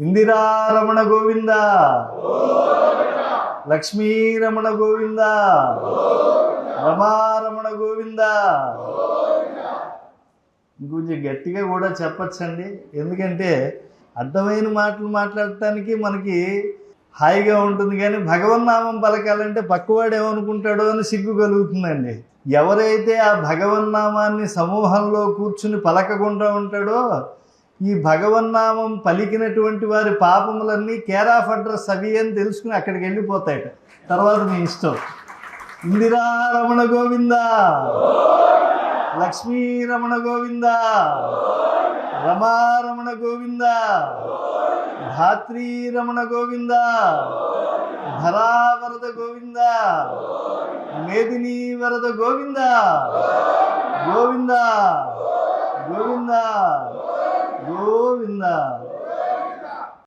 ఇందిరారమణ గోవింద. లక్ష్మీరమణ గోవింద. రమారమణ గోవింద. ఇంకొంచెం గట్టిగా కూడా చెప్పచ్చండి. ఎందుకంటే అర్థమైన మాటలు మాట్లాడటానికి మనకి హాయిగా ఉంటుంది కానీ భగవన్నామం పలకాలంటే పక్కవాడు ఏమనుకుంటాడో అని సిగ్గు కలుగుతుందండి. ఎవరైతే ఆ భగవన్నామాన్ని సమూహంలో కూర్చుని పలకకుండా ఉంటాడో ఈ భగవన్నామం పలికినటువంటి వారి పాపములన్నీ కేర్ ఆఫ్ అడ్రస్ అవి అని తెలుసుకుని అక్కడికి వెళ్ళిపోతాయట. తర్వాత మీ ఇష్టం. ఇందిరారమణ గోవింద. లక్ష్మీరమణ గోవింద. రమారమణ గోవింద. ధాత్రీరమణ గోవింద. ధరావరద గోవింద. మేదినీ వరద గోవింద. గోవింద. గోవింద. గోవింద